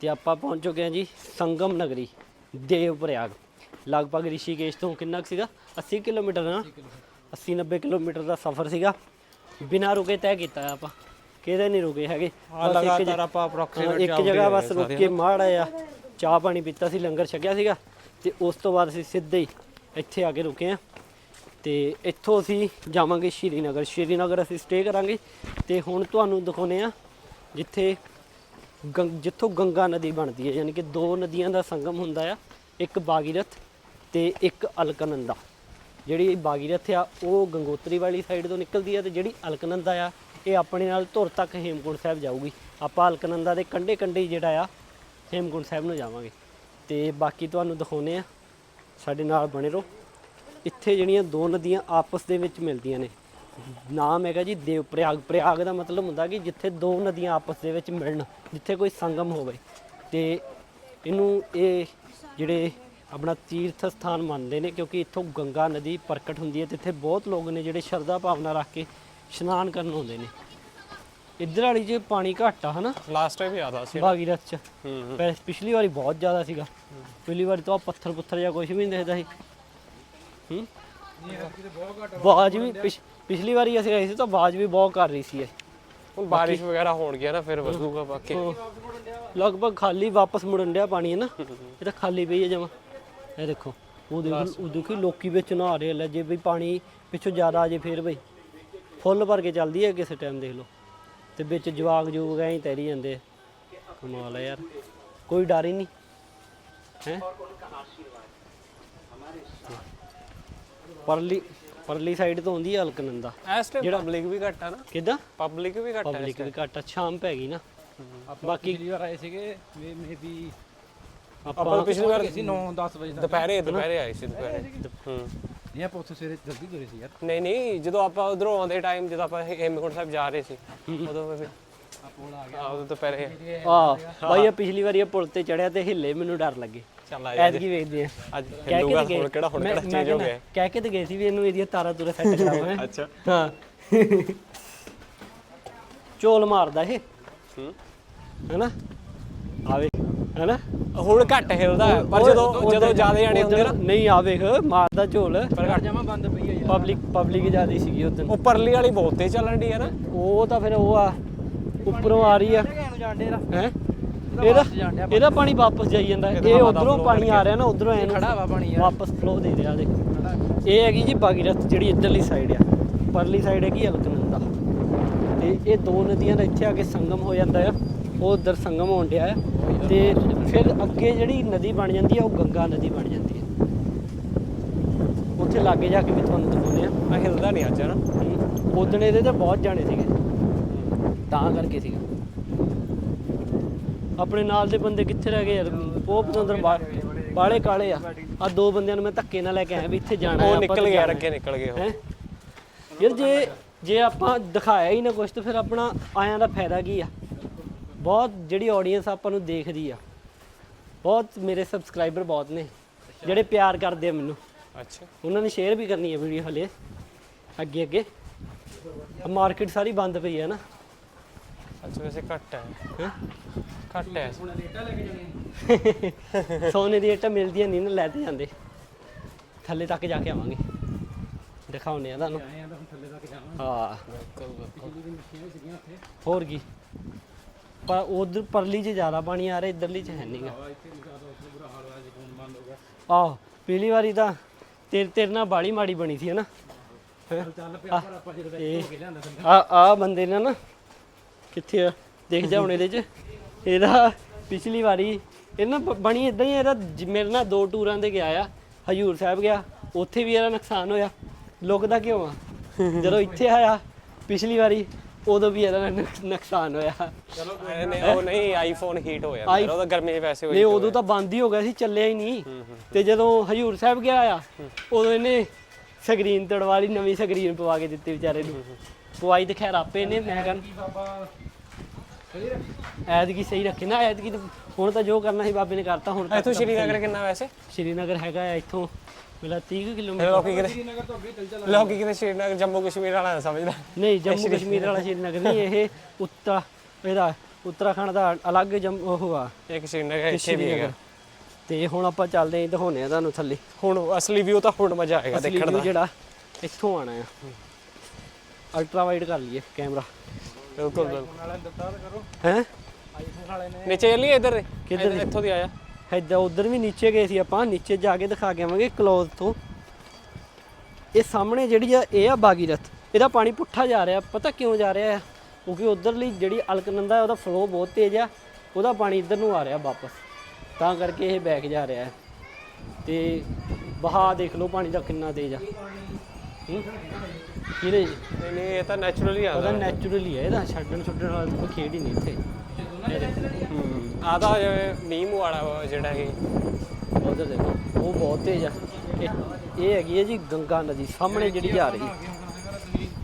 ਤੇ ਆਪਾਂ ਪਹੁੰਚ ਚੁੱਕੇ ਹਾਂ ਜੀ ਸੰਗਮ ਨਗਰੀ, ਦੇਵ ਪ੍ਰਯਾਗ ਲਗਭਗ ਰਿਸ਼ੀਕੇਸ਼ ਤੋਂ ਕਿੰਨਾ ਕੁ ਸੀਗਾ? 80 ਕਿਲੋਮੀਟਰ ਨਾ? 80 90 ਕਿਲੋਮੀਟਰ ਦਾ ਸਫ਼ਰ ਸੀਗਾ। ਬਿਨਾਂ ਰੁਕੇ ਤੈਅ ਕੀਤਾ ਆਪਾਂ। ਕਿਤੇ ਨਹੀਂ ਰੁਕੇ ਹੈਗੇ? ਹਾਂ, ਬਸ ਇੱਕ ਲਗਾਤਾਰ ਆਪਾਂ approximate ਇੱਕ ਜਗ੍ਹਾ ਬਸ ਰੁਕ ਕੇ ਮਾੜਾ ਆ ਚਾਹ ਪਾਣੀ ਪੀਤਾ ਸੀ ਲੰਗਰ ਛਕਿਆ ਸੀਗਾ। ਤੇ ਉਸ ਤੋਂ ਬਾਅਦ ਅਸੀਂ ਸਿੱਧੇ ਹੀ ਇੱਥੇ ਆ ਕੇ ਰੁਕੇ ਆ ਤੇ ਇੱਥੋਂ ਅਸੀਂ ਜਾਵਾਂਗੇ ਸ਼੍ਰੀਨਗਰ। ਸ਼੍ਰੀਨਗਰ ਅਸੀਂ ਸਟੇ ਕਰਾਂਗੇ। ਤੇ ਹੁਣ ਤੁਹਾਨੂੰ ਦਿਖਾਉਨੇ ਆ ਜਿੱਥੇ ਗੰ- ਜਿੱਥੋਂ ਗੰਗਾ ਨਦੀ ਬਣਦੀ ਹੈ। ਯਾਨੀ ਕਿ ਦੋ ਨਦੀਆਂ ਦਾ ਸੰਗਮ ਹੁੰਦਾ ਆ। ਇੱਕ ਬਾਗੀਰਥ ਤੇ ਇੱਕ ਅਲਕਨੰਦਾ। ਜਿਹੜੀ ਬਾਗੀਰਥ ਆ, ਉਹ ਗੰਗੋਤਰੀ ਵਾਲੀ ਸਾਈਡ ਤੋਂ ਨਿਕਲਦੀ ਆ ਤੇ ਜਿਹੜੀ ਅਲਕਨੰਦਾ ਆ, ਇਹ ਆਪਣੇ ਨਾਲ ਧੁਰ ਤੱਕ ਹੇਮਕੁੰਟ ਸਾਹਿਬ ਜਾਊਗੀ। ਆਪਾਂ ਅਲਕਨੰਦਾ ਦੇ ਕੰਢੇ ਕੰਢੇ ਜਿਹੜਾ ਆ, ਹੇਮਕੁੰਟ ਸਾਹਿਬ ਨੂੰ ਜਾਵਾਂਗੇ। ਤੇ ਬਾਕੀ ਤੁਹਾਨੂੰ ਦਿਖਾਉਨੇ ਆ, ਸਾਡੇ ਨਾਲ ਬਣੇ ਰਹੋ। ਇੱਥੇ ਜਿਹੜੀਆਂ ਦੋ ਨਦੀਆਂ ਆਪਸ ਦੇ ਵਿੱਚ ਮਿਲਦੀਆਂ ਨੇ। ਨਾਮ ਹੈਗਾ ਜੀ ਦੇਵ ਪ੍ਰਯਾਗ ਪ੍ਰਯਾਗ ਦਾ ਮਤਲਬ ਹੁੰਦਾ ਕਿ ਜਿੱਥੇ ਦੋ ਨਦੀਆਂ ਆਪਸ ਦੇ ਵਿੱਚ ਮਿਲਣ, ਜਿੱਥੇ ਕੋਈ ਸੰਗਮ ਹੋਵੇ। ਤੇ ਇਹਨੂੰ ਇਹ ਜਿਹੜੇ ਆਪਣਾ ਤੀਰਥ ਸਥਾਨ ਮੰਨਦੇ ਨੇ ਕਿਉਂਕਿ ਇੱਥੋਂ ਗੰਗਾ ਨਦੀ ਪ੍ਰਕਟ ਹੁੰਦੀ ਹੈ ਤੇ ਇੱਥੇ ਬਹੁਤ ਲੋਕ ਨੇ ਜਿਹੜੇ ਸ਼ਰਧਾ ਭਾਵਨਾ ਰੱਖ ਕੇ ਇਸ਼ਨਾਨ ਕਰਨ ਆਉਂਦੇ ਨੇ। ਇੱਧਰ ਵਾਲੀ 'ਚ ਪਾਣੀ ਘੱਟ ਆ ਹਨਾ? ਲਾਸਟ ਟਾਈਮ ਯਾਦ ਆ ਸੀ। ਭਾਗੀਰਥ 'ਚ। ਹੂੰ ਪੈ- ਪਿਛਲੀ ਵਾਰੀ ਬਹੁਤ ਜ਼ਿਆਦਾ ਸੀਗਾ। ਪਿਛਲੀ ਵਾਰੀ ਤਾਂ ਆਹ ਪੱਥਰ ਪੁੱਥਰ ਜਾਂ ਕੁਝ ਵੀ ਨਹੀਂ ਦਿਖਦਾ ਸੀ। ਹੂੰ? ਬਾਜ ਵੀ ਪਿਛ- ਪਿਛਲੀ ਵਾਰੀ ਅਸੀਂ ਆਏ ਸੀ ਤਾਂ ਬਾਜ ਵੀ ਬਹੁਤ ਕਰ ਰਹੀ ਸੀ ਇਹ। ਹੁਣ ਬਾਰਿਸ਼ ਵਗੈਰਾ ਹੋਣ ਗਿਆ ਨਾ ਫਿਰ ਵਧੂਗਾ ਬਾਕੀ। ਲਗਭਗ ਖਾਲੀ ਵਾਪਸ ਮੁੜਨ ਡਿਆ ਪਾਣੀ ਹੈ ਨਾ? ਇਹ ਤਾਂ ਖਾਲੀ ਪਈ ਹੈ ਜਮਾ। ਇਹ ਦੇਖੋ ਉਹ ਦੇਖੋ ਉਹ ਦੇਖੋ ਲੋਕੀ ਵਿੱਚ ਨਹਾ ਰਹੇ ਲੈ ਜੇ ਵੀ ਪਾਣੀ ਪਿੱਛੋਂ ਜ਼ਿਆਦਾ ਆ ਜੇ ਫੇਰ ਬਈ। ਫੁੱਲ ਭਰ ਕੇ ਚੱਲਦੀ ਹੈ ਕਿਸੇ ਟਾਈਮ ਦੇਖ ਲਓ। ਤੇ ਵਿੱਚ ਜਵਾਗ ਜੂਗ ਐਂ ਹੀ ਤੈਰੀ ਜਾਂਦੇ। ਕਮਾਲ ਹੈ ਯਾਰ। ਕੋਈ ਡਰ ਹੀ ਨਹੀਂ। ਹੈ? ਪਰਲੀ ਪਰਲੀ ਸਾਈਡ ਤੋਂ ਆਉਂਦੀ ਹੈ ਅਲਕਨੰਦਾ। ਇਸ ਟਾਈਮ ਪਬਲਿਕ ਵੀ ਘੱਟ ਆ ਨਾ। ਕਿਦਾਂ? ਪਬਲਿਕ ਵੀ ਘੱਟ ਆ ਪਬਲਿਕ ਵੀ ਘੱਟ ਆ ਸ਼ਾਮ ਪੈ ਗਈ ਨਾ। ਬਾਕੀ ਪਿਛਲੀ ਵਾਰ ਆਏ ਸੀਗੇ ਮੇਬੀ ਆਪਾਂ ਪਿਛਲੀ ਵਾਰ ਅਸੀਂ 9 10 ਵਜੇ ਦੁਪਹਿਰੇ ਦੁਪਹਿਰੇ ਆਏ ਸੀ ਦੁਪਹਿਰੇ। ਹੂੰ। ਨਹੀਂ ਆਪਾਂ ਉੱਥੇ ਸਵੇਰੇ ਜਲਦੀ ਤੁਰੇ ਸੀ ਯਾਰ। ਨਹੀਂ ਨਹੀਂ ਜਦੋਂ ਆਪਾਂ ਉਧਰੋਂ ਆਉਂਦੇ ਟਾਈਮ ਜਦੋਂ ਆਪਾਂ ਹੇਮਕੁੰਟ ਸਾਹਿਬ ਜਾ ਰਹੇ ਸੀ ਉਦੋਂ ਫਿਰ ਆਪੋਲ ਆ ਆ ਉਦੋਂ ਦੁਪਹਿਰੇ। ਆ। ਬਾਈ ਇਹ ਪਿਛਲੀ ਵਾਰੀ ਇਹ ਪੁਲ ਤੇ ਚੜਿਆ ਤੇ ਹਿੱਲੇ ਮੈਨੂੰ ਡਰ ਲੱਗੇ। ਚੱਲ ਆ ਐਤਕੀ ਵੇਖਦੇ ਆ। ਅੱਜ ਕਹਿ ਕੇ ਹਿੱਲੂਗਾ ਤੇ ਗਏ। ਹੁਣ ਕਿਹੜਾ ਹੁਣ ਮੈਂ- ਕਿਹੜਾ ਮੈਂ ਚੇਂਜ ਹੋ ਕਹਿੰਦਾ, ਗਿਆ। ਕਹਿ ਕੇ ਤੇ ਗਏ ਸੀ ਵੀ ਇਹਨੂੰ ਇਹਦੀਆਂ ਤਾਰਾਂ ਤੁਰਾ ਸੈੱਟ ਕਰਾਵਾਂ ਹੈਂ। ਅੱਛਾ। ਹਾਂ। ਚੋਲ ਮਾਰਦਾ ਇਹ। ਹੂੰ। ਹੈਨਾ? ਆਵੇ ਹੈਨਾ? ਹੁਣ ਘੱਟ ਹਿਲਦਾ ਪਰ ਜਦੋਂ ਜਦੋਂ ਜ਼ਿਆਦਾ ਜਾਣੇ ਹੁੰਦੇ ਨਾ। ਨਹੀਂ ਆ ਵੇਖ ਮਾਰਦਾ ਝੋਲ ਪਰ ਘੱਟ ਜਾਵਾਂ ਬੰਦ ਪਈ ਆ ਯਾਰ। ਪਬਲਿਕ ਪਬਲਿਕ ਜ਼ਿਆਦਾ ਸੀਗੀ ਉਦੋਂ ਉਹ ਪਰਲੀ ਵਾਲੀ ਬਹੁਤ ਚੱਲਣ ਦੀ ਹੈ ਨਾ। ਉਹ ਤਾਂ ਫਿਰ ਉਹ ਆ ਉੱਪਰੋਂ ਆ ਰਹੀ ਆ। ਹੈ? ਇਹਦਾ ਇਹਦਾ ਪਾਣੀ ਵਾਪਸ ਜਾਈ ਜਾਂਦਾ। ਇਹ ਉਧਰੋਂ ਪਾਣੀ ਆ ਰਿਹਾ ਨਾ ਉਧਰੋਂ ਐ ਨੂੰ ਖੜਾ ਵਾ ਪਾਣੀ ਵਾਪਸ ਫਲੋ ਦੇ ਰਿਹਾ ਦੇਖ। ਇਹ ਹੈਗੀ ਜੀ ਬਾਗੀਰਥ ਜਿਹੜੀ ਇੱਧਰਲੀ ਸਾਈਡ ਆ। ਪਰਲੀ ਸਾਈਡ ਹੈਗੀ ਅਲਕਨੰਦਾ ਤੇ ਇਹ ਦੋ ਨਦੀਆਂ ਦਾ ਇੱਥੇ ਆ ਕੇ ਸੰਗਮ ਹੋ ਜਾਂਦਾ ਆ। ਉਹ ਉਧਰ ਸੰਗਮ ਹੋਣ ਡਿਆ ਆ। ਤੇ ਫਿਰ ਅੱਗੇ ਜਿਹੜੀ ਨਦੀ ਬਣ ਜਾਂਦੀ ਆ ਉਹ ਗੰਗਾ ਨਦੀ ਬਣ ਜਾਂਦੀ ਹੈ ਉੱਥੇ ਲਾਗੇ ਜਾ ਕੇ ਵੀ ਤੁਹਾਨੂੰ ਦਿਖਾਉਂਦੇ ਆ। ਆ ਹਿਲਦਾ ਨਹੀਂ ਅੱਜ ਨਾ ਉਦਣ ਇਹਦੇ ਤੇ ਬਹੁਤ ਜਾਣੇ ਸੀਗੇ। ਤਾਂ ਕਰਕੇ ਸੀਗਾ। ਆਪਣੇ ਨਾਲ ਦੇ ਬੰਦੇ ਕਿੱਥੇ ਰਹਿ ਗਏ ਯਾਰ? ਉਹ ਪਤੰਦਰ ਬਾਲੇ ਕਾਲੇ ਆ। ਆ ਦੋ ਬੰਦਿਆਂ ਨੂੰ ਮੈਂ ਧੱਕੇ ਨਾਲ ਲੈ ਕੇ ਆਇਆ ਵੀ ਇੱਥੇ ਜਾਣਾ ਉਹ ਨਿਕਲ ਗਿਆ ਅੱਗੇ ਨਿਕਲ ਗਏ ਉਹ। ਯਾਰ ਜੇ ਜੇ ਆਪਾਂ ਦਿਖਾਇਆ ਹੀ ਨਾ ਕੁਝ ਤਾਂ ਫਿਰ ਆਪਣਾ ਆਇਆਂ ਦਾ ਫਾਇਦਾ ਕੀ ਆ? ਬਹੁਤ ਜਿਹੜੀ ਆਡੀਅנס ਆਪਾਂ ਨੂੰ ਦੇਖਦੀ ਆ। ਬਹੁਤ ਮੇਰੇ ਸਬਸਕ੍ਰਾਈਬਰ ਬਹੁਤ ਨੇ ਜਿਹੜੇ ਪਿਆਰ ਕਰਦੇ ਆ ਮੈਨੂੰ। ਅੱਛਾ। ਉਹਨਾਂ ਨੇ ਸ਼ੇਅਰ ਵੀ ਕਰਨੀ ਹੈ ਵੀਡੀਓ ਹਲੇ। ਅੱਗੇ ਅੱਗੇ ਮਾਰਕੀਟ ਸਾਰੀ ਬੰਦ ਪਈ ਹੈ ਨਾ। ਅੱਛਾ ਵੈਸੇ ਘੱਟ ਹੈ। ਹੈਂ? ਘੱਟ ਹੈ। ਸੋਨੇ ਦੀ ਇੱਟਾਂ ਮਿਲਦੀਆਂ ਨਹੀਂ ਨਾ ਲੈ ਤੇ ਜਾਂਦੇ। ਥੱਲੇ ਤੱਕ ਜਾ ਕੇ ਆਵਾਂਗੇ। ਦਿਖਾਉਣੇ ਆ ਤੁਹਾਨੂੰ। ਆਏ ਆ ਤਾਂ ਹੁਣ ਥੱਲੇ ਤੱਕ ਜਾਵਾਂ ਹਾਂ। ਸੀਗੀਆਂ ਉੱਥੇ। ਹੋਰ ਕੀ? ਪਰ ਉਧਰ ਪਰਲੀ 'ਚ ਜ਼ਿਆਦਾ ਪਾਣੀ ਆ ਰਿਹਾ ਇਧਰਲੀ 'ਚ ਹੈ ਨਹੀਂਗਾ ਆਹ ਪਿਛਲੀ ਵਾਰੀ ਤਾਂ ਤੇਰੇ ਤੇਰੇ ਨਾਲ ਬਾਲੀ ਮਾੜੀ ਬਣੀ ਸੀ ਹਨਾ? ਚੱਲ ਪਿਆ ਪਰ ਆਪਾਂ ਕੇ ਥੱਲੇ ਆ ਆ ਬੰਦੇ ਨੇ ਨਾ ਕਿੱਥੇ ਆ? ਦੇਖ ਜਾ ਹੁਣ ਇਹਦੇ 'ਚ। ਇਹਦਾ ਪਿਛਲੀ ਵਾਰੀ ਇਹ ਨਾ ਬ- ਬਣੀ ਇਦਾਂ ਹੀ ਆ, ਇਹਦਾ ਜ- ਮੇਰੇ ਨਾਲ ਦੋ ਟੂਰਾਂ ਤੇ ਗਿਆ ਆ। ਹਜੂਰ ਸਾਹਿਬ ਗਿਆ ਉੱਥੇ ਵੀ ਇਹਦਾ ਨੁਕਸਾਨ ਹੋਇਆ। ਲੁਕਦਾ ਕਿਉਂ ਆ? ਜਦੋਂ ਇੱਥੇ ਆਇਆ ਪਿਛਲੀ ਵਾਰੀ ਉਦੋਂ ਵੀ ਇਹਦਾ ਨੁਕ- ਨੁਕਸਾਨ ਹੋਇਆ। ਨਹੀਂ ਉਹ ਨਹੀਂ ਆਈਫੋਨ ਹੀਟ ਹੋ ਜਾਂਦਾ। ਆਈ- ਉਹਦਾ ਗਰਮੀ ਵੈਸੇ ਹੋਈ ਨਹੀਂ ਉਦੋਂ ਤਾਂ ਬੰਦ ਹੀ ਹੋ ਗਿਆ ਸੀ ਚੱਲਿਆ ਹੀ ਨਹੀਂ। ਤੇ ਜਦੋਂ ਹਜੂਰ ਸਾਹਿਬ ਗਿਆ ਆ ਉਦੋਂ ਇਹਨੇ ਸਕਰੀਨ ਤੜਵਾ ਲਈ ਨਵੀਂ ਸਕਰੀਨ ਪਵਾ ਕੇ ਦਿੱਤੀ ਵਿਚਾਰੇ ਨੂੰ। ਪਵਾਈ ਤੇ ਖੈਰ ਆਪੇ ਨੇ ਮੈਂ ਕਹਿੰਦਾ ਐਤਕੀ ਸਹੀ ਰੱਖੇ ਨਾ ਐਤਕੀ ਤਾਂ ਹੁਣ ਤਾਂ ਜੋ ਕਰਨਾ ਸੀ ਬਾਬੇ ਨੇ ਕਰਤਾ ਹੁਣ ਤਾਂ ਇੱਥੋਂ ਸ਼੍ਰੀਨਗਰ ਕਿੰਨਾ ਵੈਸੇ? ਸ਼੍ਰੀਨਗਰ ਹੈਗਾ ਆ ਇੱਥੋਂ ਮੇਰਾ 30 ਕੁ ਕਿਲੋਮੀਟਰ ਲੋਕੀ ਕਿਤੇ ਸ੍ਰੀਨਗਰ ਤੋਂ ਅੱਗੇ ਚੱਲ ਚੱਲ ਲੋਕੀ ਕਿਤੇ ਸ਼੍ਰੀਨਗਰ ਜੰਮੂ ਕਸ਼ਮੀਰ ਵਾਲਾ ਸਮਝਦਾ। ਨਹੀਂ ਜੰਮੂ ਕਸ਼ਮੀਰ ਵਾਲਾ ਸ਼੍ਰੀਨਗਰ ਨਹੀਂ ਇਹ ਉੱਤਰਾ ਇਹਦਾ ਉੱਤਰਾਖੰਡ ਦਾ ਅਲੱਗ ਜੰਮ ਉਹ ਆ। ਇੱਕ ਸ਼੍ਰੀਨਗਰ ਇੱਥੇ ਵੀ ਹੈਗਾ। ਤੇ ਹੁਣ ਆਪਾਂ ਚੱਲਦੇ ਆਂ ਦਿਖਾਉਣੇ ਆ ਤੁਹਾਨੂੰ ਥੱਲੇ। ਹੁਣ ਅਸਲੀ ਵਿਊ ਤਾਂ ਹੁਣ ਮਜ਼ਾ ਆਏਗਾ ਦੇਖਣ ਦਾ। ਜਿਹੜਾ ਇੱਥੋਂ ਆਣਾ ਆ। ਅਲਟਰਾ ਵਾਈਡ ਕਰ ਲਈਏ ਕੈਮਰਾ ਬਿਲਕੁਲ ਬਿਲਕੁਲ। ਵਾਲਿਆਂ ਨੂੰ ਦਿੱਤਾ ਤਾਂ ਕਰੋ। ਹੈ? ਆਈਫੋਨ ਵਾਲੇ ਨੇ ਨੀਚੇ ਚੱਲੀਏ ਇੱਧਰ? ਕਿੱਧਰ ਇੱਥੋਂ ਦੀ ਆਇਆ। ਐਦਾਂ ਉਧਰ ਵੀ ਨੀਚੇ ਗਏ ਸੀ ਆਪਾਂ। ਨੀਚੇ ਜਾ ਕੇ ਦਿਖਾ ਕੇ ਆਵਾਂਗੇ ਕਲੋਜ਼ ਤੋਂ। ਇਹ ਸਾਹਮਣੇ ਜਿਹੜੀ ਆ ਇਹ ਆ ਬਾਗੀਰਥ। ਇਹਦਾ ਪਾਣੀ ਪੁੱਠਾ ਜਾ ਰਿਹਾ। ਪਤਾ ਕਿਉਂ ਜਾ ਰਿਹਾ ਆ? ਕਿਉਂਕਿ ਉਧਰਲੀ ਜਿਹੜੀ ਅਲਕਨੰਦਾ ਉਹਦਾ ਫਲੋ ਬਹੁਤ ਤੇਜ਼ ਆ। ਉਹਦਾ ਪਾਣੀ ਇੱਧਰ ਨੂੰ ਆ ਰਿਹਾ ਵਾਪਸ। ਤਾਂ ਕਰਕੇ ਇਹ ਬੈਕ ਜਾ ਰਿਹਾ। ਹੈ ਤੇ ਵਹਾਅ ਦੇਖ ਲਓ ਪਾਣੀ ਦਾ ਕਿੰਨਾ ਤੇਜ਼ ਆ। ਕਿਹਦੇ ਨਹੀਂ ਨਹੀਂ ਇਹ ਤਾਂ ਨੈਚੁਰਲੀ ਉਹਦਾ ਆਉਂਦਾ ਨੈਚੁਰਲੀ ਹੈ ਇਹਦਾ ਛੱਡਣ ਛੁੱਡਣ ਵਾਲਾ ਤਾਂ ਕੋਈ ਖੇਡ ਹੀ ਨਹੀਂ ਇੱਥੇ। ਹੂੰ ਆ ਤਾਂ ਜਿਵੇਂ ਨੀਮ ਵਾਲਾ ਜਿਹੜਾ ਇਹ। ਉਧਰ ਦੇਖੋ ਉਹ ਬਹੁਤ ਤੇਜ਼ ਆ। ਇਹ ਇਹ ਹੈਗੀ ਹੈ ਜੀ ਗੰਗਾ ਨਦੀ ਸਾਹਮਣੇ ਜਿਹੜੀ ਜਾ ਰਹੀ।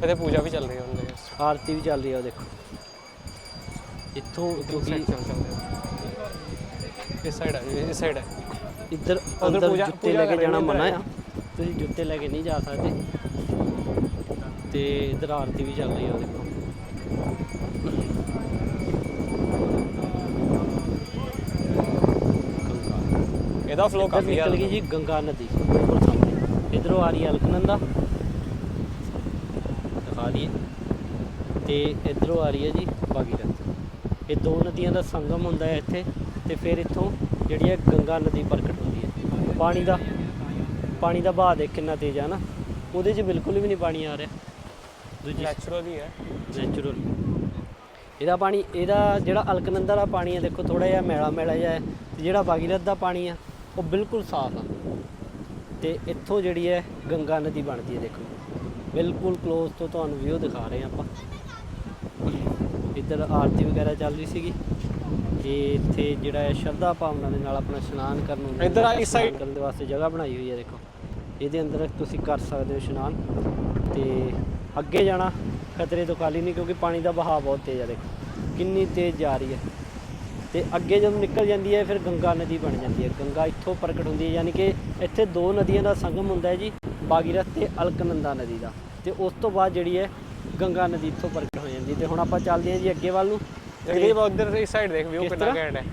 ਇਹਦੇ ਪੂਜਾ ਵੀ ਚੱਲ ਰਹੀ ਹੁੰਦੀ ਹੈ ਆਰਤੀ ਵੀ ਚੱਲ ਰਹੀ ਆ ਉਹ ਦੇਖੋ। ਇੱਥੋਂ ਤੁਸੀਂ ਚੱਲ ਚੱਲਦੇ ਇਸ ਸਾਈਡ ਹੈ ਜੀ, ਇਸ ਸਾਈਡ ਹੈ ਇੱਧਰ ਅੰਦਰ ਪੂਜਾ- ਜੁੱਤੇ ਪੂਜਾ ਲੈ ਕੇ ਕਰ ਰਹੇ ਜਾਣਾ ਨੇ ਮਨਾ ਆ। ਤੁਸੀਂ ਜੁੱਤੇ ਲੈ ਕੇ ਨਹੀਂ ਜਾ ਸਕਦੇ। ਤੇ ਇੱਧਰ ਆਰਤੀ ਵੀ ਚੱਲ ਰਹੀ ਆ ਦੇਖੋ ਇਹਦਾ ਫਲੋ ਕਾਫੀ ਨਿਕਲ ਗਈ ਜੀ ਗੰਗਾ ਨਦੀ। ਬਿਲਕੁਲ ਸਾਹਮਣੇ। ਇਧਰੋਂ ਆ ਰਹੀ ਹੈ ਅਲਕਨੰਦਾ ਦਿਖਾ ਹੈ ਤੇ ਇਧਰੋਂ ਆ ਰਹੀ ਹੈ ਜੀ ਭਾਗੀਰਥ ਇਹ ਦੋ ਨਦੀਆਂ ਦਾ ਸੰਗਮ ਹੁੰਦਾ ਹੈ ਇੱਥੇ ਤੇ ਫਿਰ ਇੱਥੋਂ ਜਿਹੜੀ ਹੈ ਗੰਗਾ ਨਦੀ ਪ੍ਰਗਟ ਹੁੰਦੀ ਹੈ। ਪਾਣੀ ਦਾ ਪਾਣੀ ਦਾ ਵਹਾਅ ਦੇਖ ਕਿੰਨਾ ਤੇਜ਼ ਆ ਨਾ। ਉਹਦੇ 'ਚ ਬਿਲਕੁਲ ਵੀ ਨਹੀਂ ਪਾਣੀ ਆ ਰਿਹਾ। ਦੂਜੀ ਨੈਚੁਰਲੀ ਹੈ ਨੈਚੁਰਲ ਇਹਦਾ ਪਾਣੀ ਇਹਦਾ ਜਿਹੜਾ ਅਲਕਨੰਦਾ ਦਾ ਪਾਣੀ ਹੈ ਦੇਖੋ ਥੋੜਾ ਜਿਹਾ ਮੈਲਾ ਮੈਲਾ ਜਿਹਾ ਹੈ ਤੇ ਜਿਹੜਾ ਬਾਗੀਰਥ ਦਾ ਪਾਣੀ ਆ ਉਹ ਬਿਲਕੁਲ ਸਾਫ਼ ਆ। ਤੇ ਇੱਥੋਂ ਜਿਹੜੀ ਹੈ ਗੰਗਾ ਨਦੀ ਬਣਦੀ ਹੈ ਦੇਖੋ। ਬਿਲਕੁਲ ক্লোਜ਼ ਤੋਂ ਤੁਹਾਨੂੰ ਵਿਊ ਦਿਖਾ ਰਹੇ ਹਾਂ ਆਪਾਂ। ਇੱਧਰ ਆਰਤੀ ਵਗੈਰਾ ਚੱਲ ਰਹੀ ਸੀਗੀ। ਤੇ ਇੱਥੇ ਜਿਹੜਾ ਹੈ ਸ਼ਰਧਾ ਭਾਵਨਾ ਦੇ ਨਾਲ ਆਪਣਾ ਇਸ਼ਨਾਨ ਕਰਨ ਨੂੰ ਇੱਧਰ ਆ ਇਸ side- ਕਰਨ ਦੇ ਵਾਸਤੇ ਜਗ੍ਹਾ ਬਣਾਈ ਹੋਈ ਹੈ ਦੇਖੋ। ਇਹਦੇ ਅੰਦਰ ਤੁਸੀਂ ਕਰ ਸਕਦੇ ਹੋ ਇਸ਼ਨਾਨ। ਤੇ ਅੱਗੇ ਜਾਣਾ ਖਤਰੇ ਤੋਂ ਖਾਲੀ ਨਹੀਂ ਕਿਉਂਕਿ ਪਾਣੀ ਦਾ ਵਹਾਅ ਬਹੁਤ ਤੇਜ਼ ਹੈ ਦੇਖੋ। ਕਿੰਨੀ ਤੇਜ਼ ਜਾ ਰਹੀ ਹੈ। ਤੇ ਅੱਗੇ ਜਦੋਂ ਨਿਕਲ ਜਾਂਦੀ ਹੈ ਫਿਰ ਗੰਗਾ ਨਦੀ ਬਣ ਜਾਂਦੀ ਹੈ। ਗੰਗਾ ਇੱਥੋਂ ਪ੍ਰਗਟ ਹੁੰਦੀ ਹੈ ਯਾਨੀ ਕਿ ਇੱਥੇ ਦੋ ਨਦੀਆਂ ਦਾ ਸੰਗਮ ਹੁੰਦਾ ਹੈ ਜੀ ਬਾਗੀਰਥ ਤੇ ਅਲਕਨੰਦਾ ਨਦੀ ਦਾ। ਤੇ ਉਸ ਤੋਂ ਬਾਅਦ ਜਿਹੜੀ ਹੈ ਗੰਗਾ ਨਦੀ ਇੱਥੋਂ ਪ੍ਰਗਟ ਹੋ ਜਾਂਦੀ ਤੇ ਹੁਣ ਆਪਾਂ ਚੱਲਦੇ ਹਾਂ ਜੀ ਅੱਗੇ ਵੱਲ ਨੂੰ। ਜਗਦੀਪ ਉਧਰ ਇਸ ਸਾਈਡ ਦੇਖ ਵਿਊ ਕਿੰਨਾ? ਘੈਂਟ ਹੈ।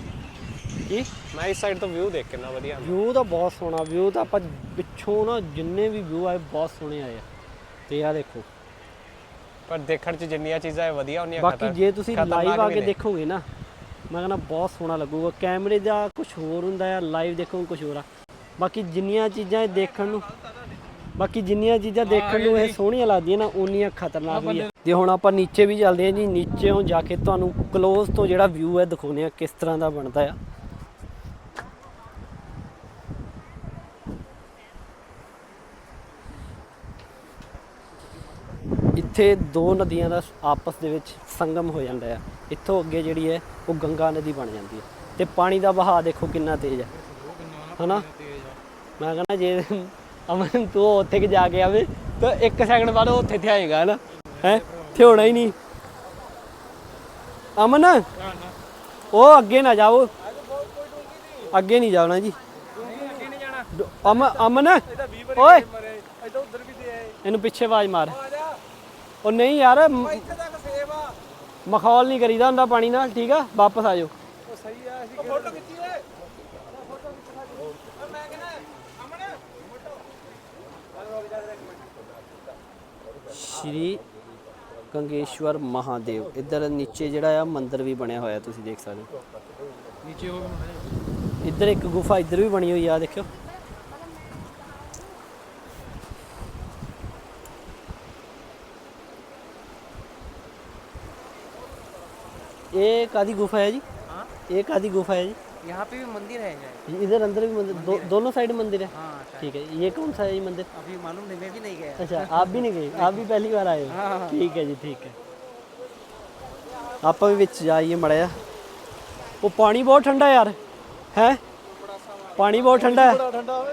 ਕੀ? ਮੈਂ ਇਸ ਸਾਈਡ ਤੋਂ ਵਿਊ ਦੇਖ ਕਿੰਨਾ ਵਧੀਆ। ਵਿਊ ਤਾਂ ਬਹੁਤ ਸੋਹਣਾ ਵਿਊ ਤਾਂ ਆਪਾਂ ਪਿੱਛੋਂ ਨਾ ਜਿੰਨੇ ਵੀ ਵਿਊ ਆਏ ਬਹੁਤ ਸੋਹਣੇ ਆਏ ਆ। ਤੇ ਆ ਦੇਖੋ ਪਰ ਦੇਖਣ ਚ ਜਿੰਨੀਆਂ ਚੀਜ਼ਾਂ ਹੈ ਵਧੀਆ ਉਹਨੀਆਂ ਬਾਕੀ ਜੇ ਤੁਸੀਂ ਲਾਈਵ ਆ ਕੇ। ਦੇਖੋਗੇ ਨਾ ਮੈਂ ਕਹਿੰਦਾ ਬਹੁਤ ਸੋਹਣਾ ਲੱਗੂਗਾ। ਕੈਮਰੇ ਦਾ ਕੁਝ ਹੋਰ ਹੁੰਦਾ ਆ ਲਾਈਵ ਦੇਖੋਗੇ ਕੁਝ ਹੋਰ ਆ। ਬਾਕੀ ਜਿੰਨੀਆਂ ਚੀਜ਼ਾਂ ਇਹ ਦੇਖਣ ਨੂੰ ਬਾਕੀ ਜਿੰਨੀਆਂ ਚੀਜ਼ਾਂ ਦੇਖਣ ਨੂੰ ਇਹ ਸੋਹਣੀਆਂ ਲੱਗਦੀਆਂ ਨਾ ਓਨੀਆਂ ਖਤਰਨਾਕ ਵੀ ਆ। ਤੇ ਹੁਣ ਆਪਾਂ ਨੀਚੇ ਵੀ ਚੱਲਦੇ ਹਾਂ ਜੀ ਨੀਚੇੋਂ ਜਾ ਕੇ ਤੁਹਾਨੂੰ ক্লোਜ਼ ਤੋਂ ਜਿਹੜਾ ਵਿਊ ਹੈ ਦਿਖਾਉਂਦੇ ਆ ਕਿਸ ਤਰ੍ਹਾਂ ਦਾ ਬਣਦਾ ਆ। ਇੱਥੇ ਦੋ ਨਦੀਆਂ ਦਾ ਆਪਸ ਦੇ ਵਿੱਚ ਸੰਗਮ ਹੋ ਜਾਂਦਾ ਹੈ ਇੱਥੋਂ ਅੱਗੇ ਜਿਹੜੀ ਹੈ ਉਹ ਗੰਗਾ ਨਦੀ ਬਣ ਜਾਂਦੀ ਹੈ। ਤੇ ਪਾਣੀ ਦਾ ਵਹਾਅ ਦੇਖੋ ਕਿੰਨਾ ਤੇਜ਼ ਹੈ। ਹਨਾ? ਮੈਂ ਕਹਿੰਦਾ ਜੇ ਅਮਨ ਤੂੰ ਉੱਥੇ ਕਿ ਜਾ ਕੇ ਆਵੇ ਤਾਂ ਇੱਕ ਸੈਕਿੰਡ ਬਾਅਦ ਉਹ ਉੱਥੇ ਤੇ ਆਏਗਾ ਹਨਾ? ਹੈ? ਇੱਥੇ ਹੋਣਾ ਹੀ ਨਹੀਂ। ਅਮਨ? ਉਹ ਅੱਗੇ ਨਾ ਜਾਓ। ਅੱਗੇ ਨਹੀਂ ਜਾਣਾ ਜੀ। ਅਮਨ? ਅਮਨ ਓਏ! ਇੱਧਰ ਉਧਰ ਵੀ ਦੇ ਆਏ। ਇਹਨੂੰ ਪਿੱਛੇ ਆਵਾਜ਼ ਮਾਰ। ਉਹ ਨਹੀਂ ਯਾਰ ਮ- ਇੱਥੇ ਤੱਕ ਸੇਵ ਆ। ਮਖੌਲ ਨਹੀਂ ਕਰੀਦਾ ਹੁੰਦਾ ਪਾਣੀ ਨਾਲ ਠੀਕ ਆ? ਵਾਪਸ ਆ ਜਾਓ। ਉਹ ਸਹੀ ਆ ਅਸੀਂ ਫੋਟੋ ਖਿੱਚੀ ਓਏ। ਫੋਟੋ ਖਿੱਚ ਮੈਂ ਕਹਿੰਦਾ ਅਮਨ ਸ਼੍ਰੀ ਗੰਗੇਸ਼ਵਰ ਮਹਾਦੇਵ। ਇੱਧਰ ਨੀਚੇ ਜਿਹੜਾ ਆ ਮੰਦਿਰ ਵੀ ਬਣਿਆ ਹੋਇਆ ਤੁਸੀਂ ਦੇਖ ਸਕਦੇ ਹੋ। ਨੀਚੇ ਹੋ। ਕੇ ਇੱਧਰ ਇੱਕ ਗੁਫਾ ਇੱਧਰ ਵੀ ਬਣੀ ਹੋਈ ਆ ਦੇਖਿਓ। ਇਹ ਕਾਦੀ गुफा है जी हाँ ये कादी गुफा है जी यहाँ पे भी मंदिर है शायद इधर अंदर भी मंदिर दो, दोनों साइड मंदिर है हाँ शायद ठीक है ये कौन सा है ये मंदिर अभी मालूम नहीं मैं भी नहीं गया अच्छा आप भी नहीं गए आप भी पहली बार आए हो हाँ, हाँ। ठीक है जी ठीक है ਆਪਾਂ ਵੀ ਵਿੱਚ ਜਾਈਏ ਮੜਿਆ ਉਹ ਪਾਣੀ ਬਹੁਤ ਠੰਡਾ ਯਾਰ ਹੈ ਪਾਣੀ ਬਹੁਤ ਠੰਡਾ ਹੈ बड़ा ठंडा होवे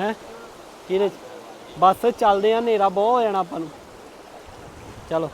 ਹੈ ਕਿਹਦੇ ਚ? ਬਸ ਚੱਲਦੇ ਆ ਹਨੇਰਾ ਬਹੁਤ ਹੋ ਜਾਣਾ ਆਪਾਂ ਨੂੰ ਚਲੋ